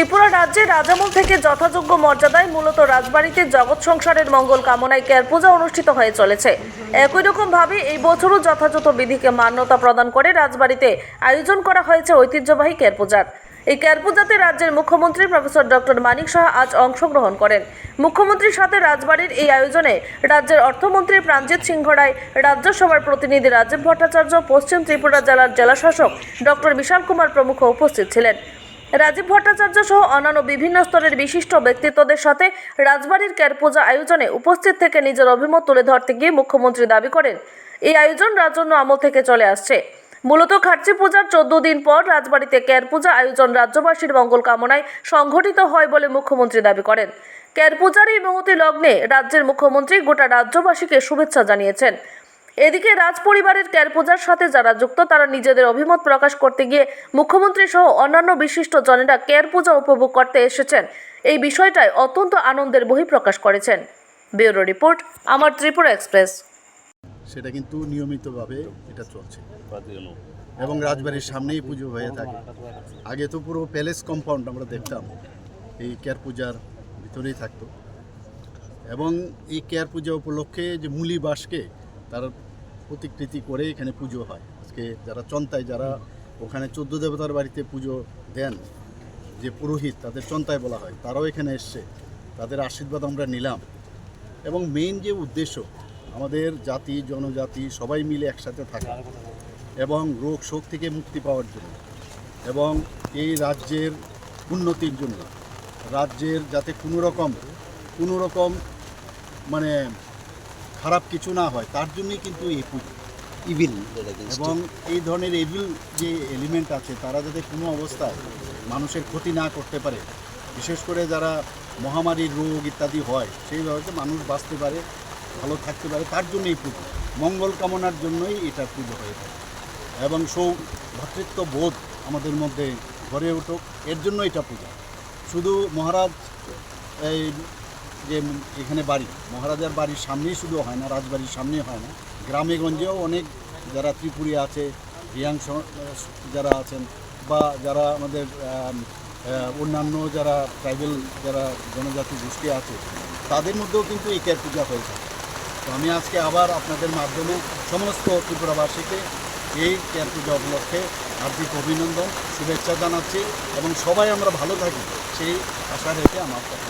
ত্রিপুরা রাজ্যে রাজামল থেকে যথাযোগ্য মর্যাদায় মূলত রাজবাড়িতে জগৎ সংসারের মঙ্গল কামনায় কেয়ার পূজা অনুষ্ঠিত হয়ে চলেছে। একই রকম ভাবে এই বছরও যথাযথ বিধিকে মান্যতা প্রদান করে রাজবাড়িতে আয়োজন করা হয়েছে ঐতিহ্যবাহী কেয়ার পূজার। এই কেয়ার পূজাতে রাজ্যের মুখ্যমন্ত্রী প্রফেসর ডক্টর মানিক সাহা আজ অংশগ্রহণ করেন। মুখ্যমন্ত্রীর সাথে রাজবাড়ির এই আয়োজনে রাজ্যের অর্থমন্ত্রী প্রাণজিৎ সিংহ রায়, রাজ্যসভার প্রতিনিধি রাজীব ভট্টাচার্য, পশ্চিম ত্রিপুরা জেলার জেলাশাসক ডক্টর বিশাল কুমার প্রমুখ উপস্থিত ছিলেন। রাজীব ভট্টাচার্য সহ অন্যান্য বিভিন্ন স্তরের বিশিষ্ট ব্যক্তিত্বদের সাথে রাজবাড়ির ক্যার পূজা আয়োজনে উপস্থিত থেকে নিজের অভিমত তুলে ধরতে গিয়ে মুখ্যমন্ত্রী দাবি করেন। এই আয়োজন রাজন্য আমল থেকে চলে আসছে। মূলত খার্চি পূজার চোদ্দ দিন পর রাজবাড়িতে ক্যার পূজা আয়োজন রাজ্যবাসীর মঙ্গল কামনায় সংঘটিত হয় বলে মুখ্যমন্ত্রী দাবি করেন। ক্যার পূজার এই মহতি লগ্নে রাজ্যের মুখ্যমন্ত্রী গোটা রাজ্যবাসীকে শুভেচ্ছা জানিয়েছেন। এদিকে রাজ পরিবারের ক্যার পূজার সাথে যারা যুক্ত তারা নিজেদের অভিমত প্রকাশ করতে গিয়ে মুখ্যমন্ত্রী সহ অন্যান্য বিশিষ্ট জনেরা কেয়ার পূজা উপভোগ করতে এসেছেন। এই বিষয়টায় অত্যন্ত আনন্দের বহিঃপ্রকাশ করেছেন। ব্যুরো রিপোর্ট আমার ত্রিপুরা এক্সপ্রেস। সেটা কিন্তু নিয়মিতভাবে এটা চলছে। এবং রাজবাড়ির সামনেই পুজো হয়ে থাকে। আগে তো পুরো প্যালেস কম্পাউন্ড আমরা দেখতাম এই কেয়ার পূজার ভিতরেই থাকতো। এবং এই কেয়ার পূজা উপলক্ষে যে মুলি বাসকে তার প্রতিকৃতি করে এখানে পুজো হয়। আজকে যারা চন্তায়, যারা ওখানে চোদ্দ দেবতার বাড়িতে পুজো দেন, যে পুরোহিত তাদের চন্তায় বলা হয়, তারাও এখানে এসছে। তাদের আশীর্বাদ আমরা নিলাম। এবং মেইন যে উদ্দেশ্য, আমাদের জাতি, জনজাতি সবাই মিলে একসাথে থাকা এবং রোগ শোক থেকে মুক্তি পাওয়ার জন্য এবং এই রাজ্যের উন্নতির জন্য। রাজ্যের যাতে কোনো রকম কোনো রকম মানে খারাপ কিছু না হয়, তার জন্যই কিন্তু এই পুজো ইভিল এবং এই ধরনের এভিল যে এলিমেন্ট আছে, তারা যাতে কোনো অবস্থায় মানুষের ক্ষতি না করতে পারে, বিশেষ করে যারা মহামারীর রোগ ইত্যাদি হয় সেইভাবে মানুষ বাঁচতে পারে, ভালো থাকতে পারে, তার জন্য এই পুজো মঙ্গল কামনার জন্যই এটা পুজো হয়ে থাকে। এবং সৌ ভ্রাতৃত্ব বোধ আমাদের মধ্যে গড়ে উঠুক, এর জন্য এটা পূজা। শুধু মহারাজ এই যে এখানে বাড়ি, মহারাজার বাড়ির সামনেই শুধু হয় না, রাজবাড়ির সামনেই হয় না। গ্রামে গঞ্জেও অনেক যারা ত্রিপুরী আছে রিয়াং যারা আছেন বা যারা আমাদের অন্যান্য যারা ট্রাইবেল যারা জনজাতি গোষ্ঠী আছে, তাদের মধ্যেও কিন্তু এই কেয়ার পূজা হয়েছে তো আমি আজকে আবার আপনাদের মাধ্যমে সমস্ত ত্রিপুরাবাসীকে এই কেয়ার পূজা উপলক্ষে হার্দিক অভিনন্দন, শুভেচ্ছা জানাচ্ছি এবং সবাই আমরা ভালো থাকি, সেই আশা রেখে আমার কথা